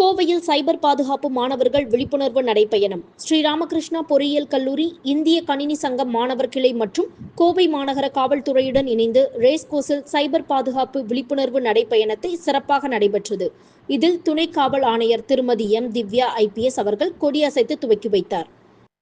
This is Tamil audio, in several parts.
கோவையில் சைபர் பாதுகாப்பு மாணவர்கள் விழிப்புணர்வு நடைபயணம். ஸ்ரீராமகிருஷ்ணா பொறியியல் கல்லூரி இந்திய கணினி சங்கம் மாணவர் கிளை மற்றும் கோவை மாநகர காவல்துறையுடன் இணைந்து ரேஸ் கோஸில் சைபர் பாதுகாப்பு விழிப்புணர்வு நடைபயணத்தை சிறப்பாக நடைபெற்றது. இதில் துணை காவல் ஆணையர் திருமதி எம். திவ்யா ஐபிஎஸ் அவர்கள் கொடியசைத்து துவக்கி வைத்தார்.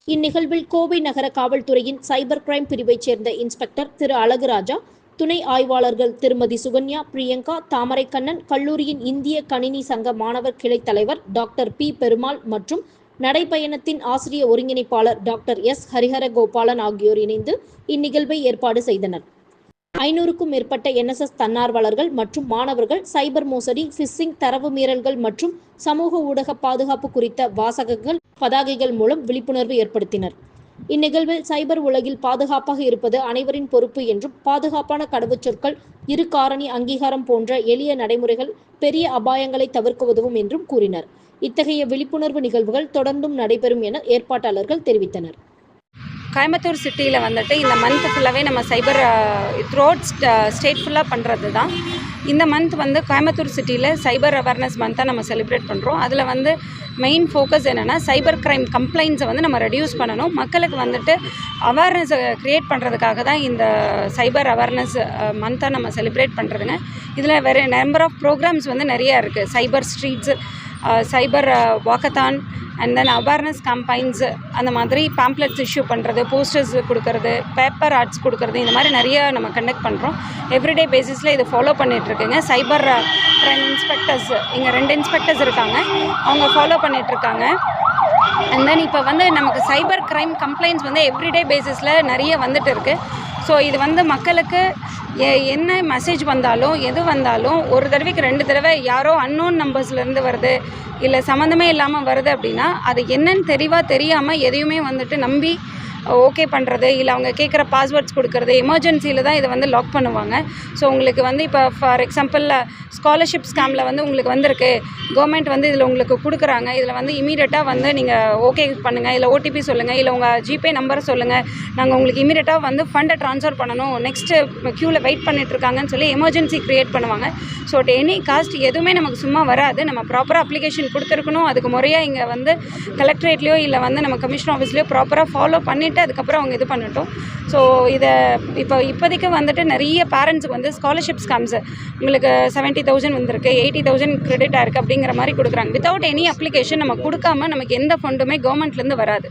இந்நிகழ்வில் கோவை நகர காவல்துறையின் சைபர் கிரைம் பிரிவைச் சேர்ந்த இன்ஸ்பெக்டர் திரு. அழகுராஜா துணை ஆய்வாளர்கள் திருமதி சுகன்யா பிரியங்கா தாமரைக்கண்ணன் கல்லூரியின் இந்திய கணினி சங்க மாணவர் கிளை தலைவர் டாக்டர் பி. பெருமாள் மற்றும் நடைப்பயணத்தின் ஆசிரிய ஒருங்கிணைப்பாளர் டாக்டர் எஸ். ஹரிஹர கோபாலன் ஆகியோர் இணைந்து இந்நிகழ்வை ஏற்பாடு செய்தனர். ஐநூறுக்கும் மேற்பட்ட என்எஸ்எஸ் தன்னார்வலர்கள் மற்றும் மாணவர்கள் சைபர் மோசடி ஃபிஷிங் தரவு மீறல்கள் மற்றும் சமூக ஊடக பாதுகாப்பு குறித்த வாசகங்கள் பதாகைகள் மூலம் விழிப்புணர்வு ஏற்படுத்தினர். இந்நிகழ்வில் சைபர் உலகில் பாதுகாப்பாக இருப்பது அனைவரின் பொறுப்பு என்றும் பாதுகாப்பான கடவுச்சொற்கள் இரு காரணி அங்கீகாரம் போன்ற எளிய நடைமுறைகள் பெரிய அபாயங்களை தவிர்க்க உதவும் என்றும் கூறினர். இத்தகைய விழிப்புணர்வு நிகழ்வுகள் தொடர்ந்தும் நடைபெறும் என ஏற்பாட்டாளர்கள் தெரிவித்தனர். கோயம்புத்தூர் சிட்டியில் வந்துட்டு இந்த மந்த் ஃபுல்லாகவே நம்ம சைபர் த்ரோட் ஸ்டேட் ஃபுல்லாக பண்ணுறது தான் இந்த மந்த் வந்து கோயம்புத்தூர் சிட்டியில் சைபர் அவேர்னஸ் மந்த்தாக நம்ம செலிப்ரேட் பண்ணுறோம் அதில் வந்து மெயின் ஃபோக்கஸ் என்னென்னா சைபர் கிரைம் கம்ப்ளைண்ட்ஸை வந்து நம்ம ரெடியூஸ் பண்ணணும். மக்களுக்கு வந்துட்டு அவேர்னஸை க்ரியேட் பண்ணுறதுக்காக தான் இந்த சைபர் அவேர்னஸ் மந்த்தாக நம்ம செலிப்ரேட் பண்ணுறதுங்க இதில் வேறு நம்பர் ஆஃப் ப்ரோக்ராம்ஸ் வந்து நிறையா இருக்குது cyber streets cyber walkathon and then awareness campaigns அந்த மாதிரி பேம்ப்ளெட்ஸ் இஷ்யூ பண்ணுறது போஸ்டர்ஸ் கொடுக்கறது பேப்பர் ஆர்ட்ஸ் கொடுக்கறது இந்த மாதிரி நிறைய நம்ம கண்டக்ட் பண்ணுறோம் எவ்ரிடே பேசிஸில் இதை ஃபாலோ பண்ணிகிட்ருக்குங்க சைபர் க்ரைம் இன்ஸ்பெக்டர்ஸ் இங்கே ரெண்டு இன்ஸ்பெக்டர்ஸ் இருக்காங்க. அவங்க ஃபாலோ பண்ணிகிட்ருக்காங்க அண்ட் தென் இப்போ வந்து நமக்கு சைபர் க்ரைம் கம்ப்ளைண்ட்ஸ் வந்து எவ்ரிடே பேசிஸில் நிறைய வந்துட்டு இருக்குது ஸோ இது வந்து மக்களுக்கு எ- என்ன மெசேஜ் வந்தாலும் எது வந்தாலும் ஒரு தடவைக்கு ரெண்டு தடவை யாரோ அன்னோன் நம்பர்ஸ்லேருந்து வருது இல்லை சம்மந்தமே இல்லாமல் வருது அப்படின்னா அது என்னன்னு தெளிவாக தெரியாமல் எதையுமே வந்துட்டு நம்பி ஓகே பண்ணுறது இல்லை அவங்க கேட்குற பாஸ்வேர்ட்ஸ் கொடுக்குறது எமர்ஜென்சியில் தான் இதை வந்து லாக் பண்ணுவாங்க. ஸோ உங்களுக்கு வந்து இப்போ ஃபார் எக்ஸாம்பிள் ஸ்காலர்ஷிப் ஸ்கேமில் வந்து உங்களுக்கு வந்திருக்கு. கவர்மெண்ட் வந்து இதில் உங்களுக்கு கொடுக்குறாங்க. இதில் வந்து இமீடியட்டாக வந்து நீங்கள் ஓகே பண்ணுங்கள் இல்லை ஓடிபி சொல்லுங்கள் இல்லை உங்கள் ஜிபே நம்பர் சொல்லுங்கள் நாங்கள் உங்களுக்கு இமீடியட்டாக வந்து ஃபண்டை ட்ரான்ஸ்ஃபர் பண்ணணும். நெக்ஸ்ட்டு க்யூவில் வெயிட் பண்ணிட்டுருக்காங்கன்னு சொல்லி எமர்ஜென்சி க்ரியேட் பண்ணுவாங்க. ஸோ அட் எனி காஸ்ட் எதுவுமே நமக்கு சும்மா வராது. நம்ம ப்ராப்பராக அப்ளிகேஷன் கொடுத்துருக்கணும். அதுக்கு முறையாக இங்கே வந்து கலெக்டரேட்லேயோ இல்லை வந்து நம்ம கமிஷன் ஆஃபீஸ்லேயோ ப்ராப்பராக ஃபாலோ பண்ணிவிட்டு அதுக்கப்புறம் அவங்க இது பண்ணட்டும். ஸோ இதை இப்போ இப்போதைக்கு வந்துட்டு நிறைய பேரண்ட்ஸுக்கு வந்து ஸ்காலர்ஷிப் ஸ்கேம்ஸ் உங்களுக்கு செவன்ட்டி தௌசண்ட் வந்திருக்கு எயிட்டி தௌசண்ட் கிரெடிட் ஆயிருக்கு அப்படிங்கிற மாதிரி கொடுக்குறாங்க. வித்தவுட் எனி அப்ளிகேஷன் நம்ம கொடுக்காம நமக்கு எந்த ஃபண்டுமே கவர்மெண்ட்லேருந்து வராது.